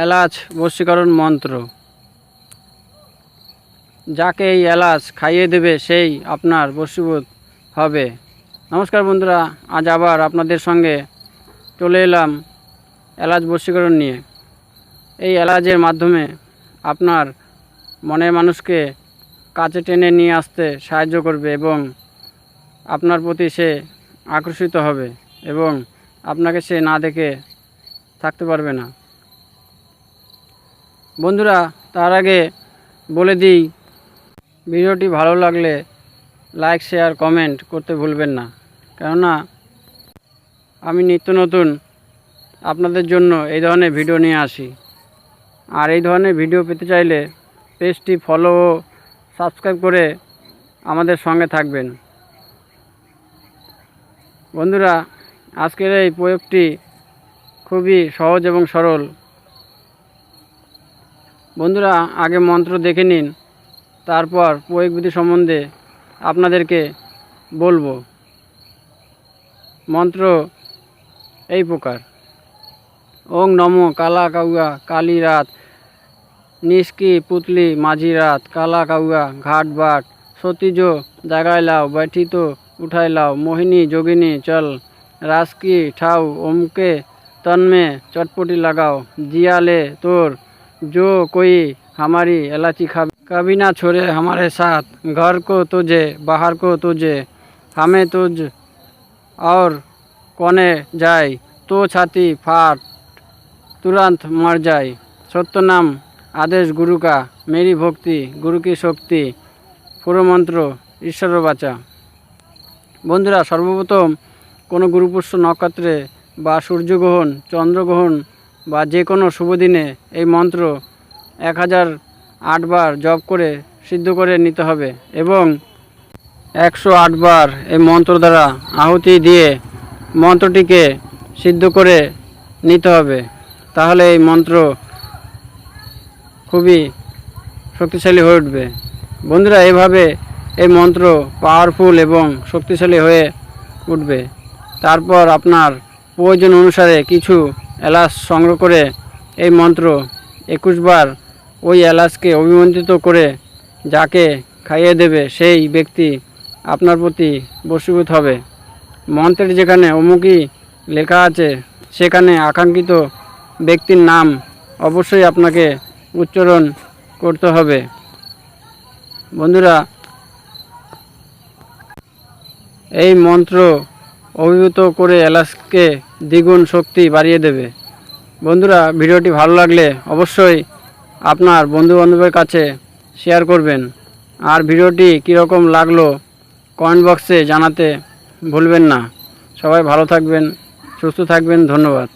এলাচ বশীকরণ মন্ত্র। যাকে এই এলাচ খাইয়ে দেবে, সেই আপনার বশীভূত হবে। নমস্কার বন্ধুরা, আজ আবার আপনাদের সঙ্গে চলে এলাম এলাচ বশীকরণ নিয়ে। এই এলাচের মাধ্যমে আপনার মনের মানুষকে কাছে টেনে নিয়ে আসতে সাহায্য করবে এবং আপনার প্রতি সে আকর্ষিত হবে এবং আপনাকে সে না দেখে থাকতে পারবে না। বন্ধুরা, তার আগে বলে দিই, ভিডিওটি ভালো লাগলে লাইক শেয়ার কমেন্ট করতে ভুলবেন না। কেননা, আমি নিত্য নতুন আপনাদের জন্য এই ধরনের ভিডিও নিয়ে আসি। আর এই ধরনের ভিডিও পেতে চাইলে পেজটি ফলো ও সাবস্ক্রাইব করে আমাদের সঙ্গে থাকবেন। বন্ধুরা, আজকের এই প্রয়োগটি খুবই সহজ এবং সরল। বন্ধুরা, আগে মন্ত্র দেখে নিন, তারপর প্রয়োগ সম্বন্ধে আপনাদেরকে বলব। মন্ত্র এই প্রকার। ওং নম কালা কাউয়া কালী রাত নিষ্কি পুতলি, মাঝি রাত কালা কাউয়া ঘাট বাট, সতীজ জাগায় লাও, ব্যথিত উঠাই লাও, মোহিনী, যোগিনী, চল রাসকি ঠাও ওমকে তন্মে, চটপটি লাগাও, জিয়ালে, তোর जो कोई हमारी इलायची खा कभी ना छोड़े हमारे साथ घर को तुझे बाहर को तुझे हमें तुझ और कोने जाए तो छाती फाट तुरंत मर जाए सत्य नाम आदेश गुरु का मेरी भक्ति गुरु की शक्ति পুরো মন্ত্র ঈশ্বর বাঁচা বন্ধুরা সর্বপ্রথম কোনো গুরুপুষ্য নক্ষত্রে বা সূর্যগ্রহণ চন্দ্রগ্রহণ বা যে কোনো শুভ দিনে এই মন্ত্র এক হাজার আটবার জপ করে সিদ্ধ করে নিতে হবে এবং একশো আটবার এই মন্ত্র দ্বারা আহুতি দিয়ে মন্ত্রটিকে সিদ্ধ করে নিতে হবে। তাহলে এই মন্ত্র খুবই শক্তিশালী হয়ে উঠবে। বন্ধুরা, এভাবে এই মন্ত্র পাওয়ারফুল এবং শক্তিশালী হয়ে উঠবে। তারপর আপনার প্রয়োজন অনুসারে কিছু এলাচ সংগ্রহ করে এই মন্ত্র একুশবার ওই এলাচকে অভিমন্ত্রিত করে যাকে খাইয়ে দেবে সেই ব্যক্তি আপনার প্রতি বশীভূত হবে। মন্ত্রের যেখানে অমুকই লেখা আছে, সেখানে আকাঙ্ক্ষিত ব্যক্তির নাম অবশ্যই আপনাকে উচ্চারণ করতে হবে। বন্ধুরা, এই মন্ত্র অভিভূত করে এলাচকে দ্বিগুণ শক্তি বাড়িয়ে দেবে। বন্ধুরা, ভিডিওটি ভালো লাগলে অবশ্যই আপনার বন্ধুবান্ধবের কাছে শেয়ার করবেন। আর ভিডিওটি কীরকম লাগল কমেন্ট বক্সে জানাতে ভুলবেন না। সবাই ভালো থাকবেন, সুস্থ থাকবেন, ধন্যবাদ।